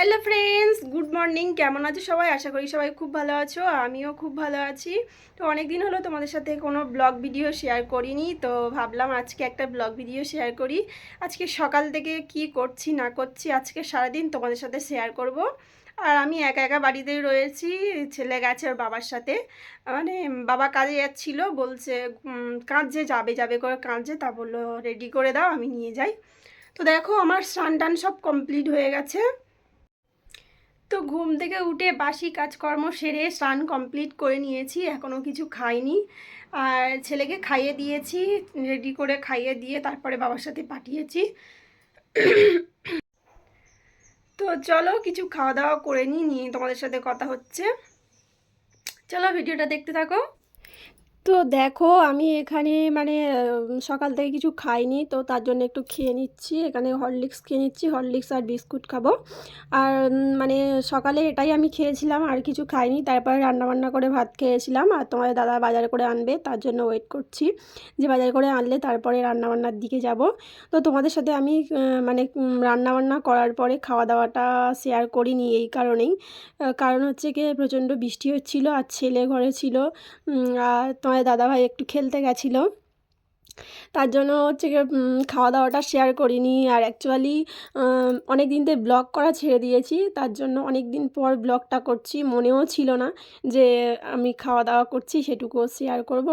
Hello friends good morning কেমন আছো সবাই? আশা করি সবাই খুব ভালো আছো। আমিও খুব ভালো আছি। তো অনেক দিন হলো তোমাদের সাথে কোনো ব্লগ ভিডিও শেয়ার করিনি। তো ভাবলাম আজকে একটা ব্লগ ভিডিও শেয়ার করি। আজকে সকাল থেকে কি করছি, না করছি, আজকে সারাদিন তোমাদের সাথে শেয়ার করব। আর আমি একা একা বাড়িতেই রয়েছি, ছেলে গেছে ওর বাবার সাথে। মানে বাবা কাজে যাচ্ছিল, বলছে কাঁদছে, যাবে যাবে করে কাঁদছে। তা বলল রেডি করে দাও, আমি নিয়ে যাই। তো দেখো, আমার স্নান টান সব কমপ্লিট হয়ে গেছে। তো ঘুম থেকে উঠে বাসি কাজকর্ম সেরে স্নান কমপ্লিট করে নিয়েছি এখনও কিছু খাইনি। আর ছেলেকে খাইয়ে দিয়েছি, রেডি করে খাইয়ে দিয়ে তারপরে বাবার সাথে পাঠিয়েছি। তো চলো কিছু খাওয়া দাওয়া করে নিই, নিয়ে তোমাদের সাথে কথা হচ্ছে। চলো ভিডিওটা দেখতে থাকো। তো দেখো, আমি এখানে মানে সকাল থেকে কিছু খাইনি, তো তার জন্য একটু খেয়ে নিচ্ছি। এখানে হরলিক্স খেয়ে নিচ্ছি, হরলিক্স আর বিস্কুট খাব। আর মানে সকালে এটাই আমি খেয়েছিলাম, আর কিছু খাইনি। তারপরে রান্নাবান্না করে ভাত খেয়েছিলাম, আর তোমার দাদা বাজার করে আনবে, তার জন্য ওয়েট করছি যে বাজার করে আনলে তারপরে রান্নাবান্নার দিকে যাব। তো তোমাদের সাথে আমি মানে রান্নাবান্না করার পরে খাওয়া দাওয়াটা শেয়ার করিনি এই কারণেই। কারণ হচ্ছে কি প্রচণ্ড বৃষ্টি হচ্ছিল, আর ছেলে ঘরে ছিল। আর তোমার দাদাভাই একটু খেলতে গেছিল। তার জন্য হচ্ছে খাওয়া দাওয়াটা শেয়ার করিনি। আর অ্যাকচুয়ালি অনেক দিন থেকে ব্লগ করা ছেড়ে দিয়েছি। তার জন্য অনেক দিন পর ব্লগটা করছি। মনেও ছিল না যে আমি খাওয়া দাওয়া করছি, সেটুকুও শেয়ার করব।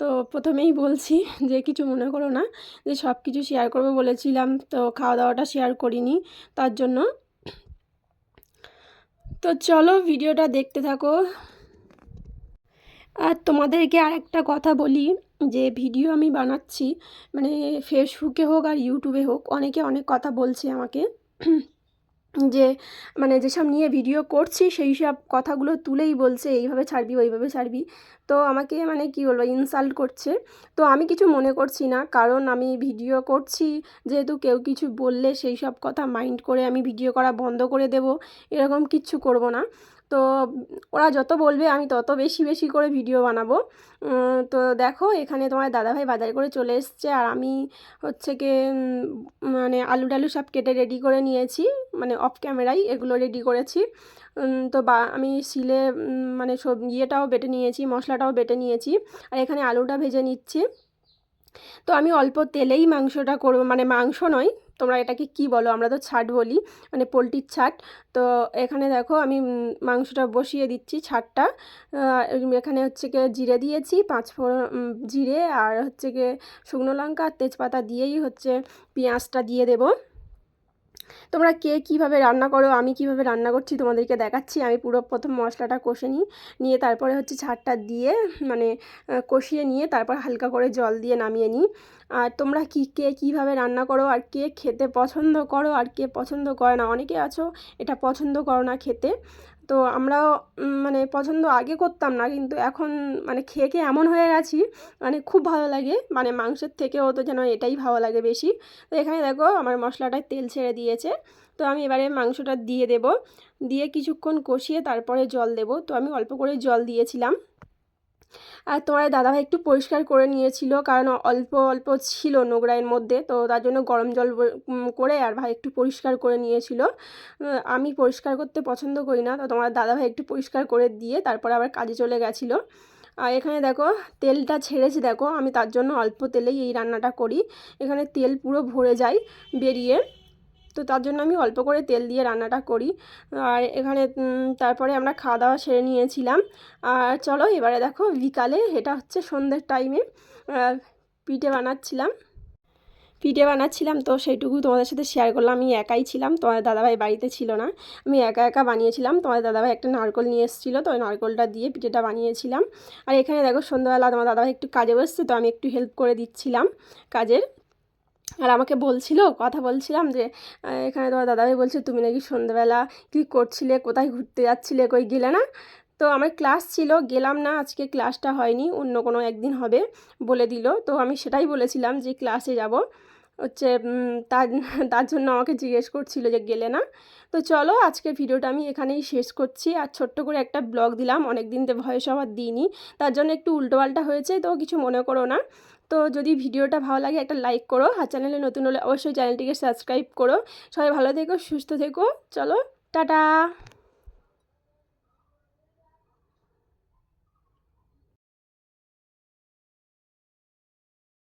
তো প্রথমেই বলছি যে কিছু মনে করো না, যে সব কিছু শেয়ার করব বলেছিলাম। তো খাওয়া দাওয়াটা শেয়ার করিনি তার জন্য। তো চলো ভিডিওটা দেখতে থাকো। আর তোমাদেরকে আরেকটা কথা বলি, যে ভিডিও আমি বানাচ্ছি মানে ফেসবুকে হোক আর ইউটিউবে হোক, অনেকে অনেক কথা বলছে আমাকে, যে মানে যেসব নিয়ে ভিডিও করছি সেই সব কথাগুলো তুলেই বলছে, এইভাবে ছাড়বি, ওইভাবে ছাড়বি। তো আমাকে মানে কি বলব ইনসাল্ট করছে। তো আমি কিছু মনে করছি না, কারণ আমি ভিডিও করছি, যেহেতু কেউ কিছু বললে সেই সব কথা মাইন্ড করে আমি ভিডিও করা বন্ধ করে দেব, এরকম কিচ্ছু করব না। তো ওরা যত বলবে, আমি তত বেশি বেশি করে ভিডিও বানাবো। তো দেখো, এখানে তোমার দাদাভাই বাজার করে চলে এসছে, আর আমি হচ্ছে কি মানে আলু টালু সব কেটে রেডি করে নিয়েছি মানে অফ ক্যামেরাই এগুলো রেডি করেছি। তো বা, আমি শিলে মানে সব ইয়েটাও বেটে নিয়েছি, মশলাটাও বেটে নিয়েছি, আর এখানে আলুটা ভেজে নিচ্ছি। তো আমি অল্প তেলেই মাংসটা করব মানে মাংস নয় তোমরা এটাকে কি বলো? আমরা তো ছাট বলি মানে পোলট্রির ছাট। তো এখানে দেখো আমি মাংসটা বসিয়ে দিচ্ছি ছাটটা। এখানে হচ্ছে গিয়ে জিরে দিয়েছি, পাঁচ ফোড়ন জিরে আর হচ্ছে গিয়ে শুকনো লঙ্কা আর তেজপাতা দিয়েই হচ্ছে পেঁয়াজটা দিয়ে দেবো। তোমরা কে কীভাবে রান্না করো? আমি কীভাবে রান্না করছি তোমাদেরকে দেখাচ্ছি। আমি পুরো প্রথম মশলাটা কষে নিই। নিয়ে তারপরে হচ্ছে ছাড়টা দিয়ে মানে কষিয়ে নিয়ে তারপর হালকা করে জল দিয়ে নামিয়ে নিই। আর তোমরা কি, কে কীভাবে রান্না করো আর কে খেতে পছন্দ করো আর কে পছন্দ করে না? অনেকে আছো, এটা পছন্দ করো না খেতে। তো আমরাও মানে পছন্দ আগে করতাম না, কিন্তু এখন মানে খেয়ে খেয়ে এমন হয়ে গেছি মানে খুব ভালো লাগে মানে মাংসের থেকেও তো যেন এটাই ভালো লাগে বেশি। তো এখানে দেখো আমার মশলাটায় তেল ছেড়ে দিয়েছে, তো আমি এবারে মাংসটা দিয়ে দেব, দিয়ে কিছুক্ষণ কষিয়ে তারপরে জল দেব, তো আমি অল্প করে জল দিয়েছিলাম। আর তোমার দাদাভাই একটু পরিষ্কার করে নিয়েছিল, কারণ অল্প অল্প ছিল নোংরা এর মধ্যে, তো তার জন্য গরম জল করে আর ভাই একটু পরিষ্কার করে নিয়েছিল। আমি পরিষ্কার করতে পছন্দ করি না, তো তোমার দাদাভাই একটু পরিষ্কার করে দিয়ে তারপরে আবার কাজে চলে গেছিল। আর এখানে দেখো, তেলটা ছেড়েছে দেখো, আমি তার জন্য অল্প তেলেই এই রান্নাটা করি। এখানে তেল পুরো ভরে যায় বেরিয়ে। তো তার জন্য আমি অল্প করে তেল দিয়ে রান্নাটা করি। আর এখানে তারপরে আমরা খাওয়া দাওয়া সেরে নিয়েছিলাম। আর চলো এবারে দেখো বিকালে, এটা হচ্ছে সন্ধ্যের টাইমে পিঠে বানাচ্ছিলাম। পিঠে বানাচ্ছিলাম, তো সেইটুকু তোমাদের সাথে শেয়ার করলাম। আমি একাই ছিলাম তোমার দাদাভাই বাড়িতে ছিল না। আমি একা একা বানিয়েছিলাম তোমার দাদাভাই একটা নারকল নিয়ে এসেছিল, তো ওই নারকলটা দিয়ে পিঠেটা বানিয়েছিলাম। আর এখানে দেখো সন্ধ্যাবেলা তোমার দাদাভাই একটু কাজে বসছে, তো আমি একটু হেল্প করে দিচ্ছিলাম কাজের। আর আমাকে বলছিল, কথা বলছিলাম যে এখানে তোমার দাদাভাই বলছে তুমি নাকি সন্ধ্যেবেলা কী করছিলে, কোথায় ঘুরতে যাচ্ছিলে, কই গেলে না? তো আমার ক্লাস ছিল, গেলাম না, আজকে ক্লাসটা হয়নি, অন্য কোনো একদিন হবে বলে দিল। তো আমি সেটাই বলেছিলাম যে, ক্লাসে যাব। হচ্ছে তার তার জন্য আমাকে জিজ্ঞেস করছিল যে, গেলে না? তো চলো আজকে ভিডিওটা আমি এখানেই শেষ করছি। আর ছোট্ট করে একটা ব্লগ দিলাম অনেক দিন তো ভয়েস ওভার দিইনি, তার জন্য একটু উল্টোপাল্টা হয়েছে, তো কিছু মনে করো না। তো যদি ভিডিওটা ভালো লাগে একটা লাইক করো। আর চ্যানেলে নতুন হলে অবশ্যই চ্যানেলটিকে সাবস্ক্রাইব করো। সবাই ভালো থেকো, সুস্থ থেকো। চলো, টাটা।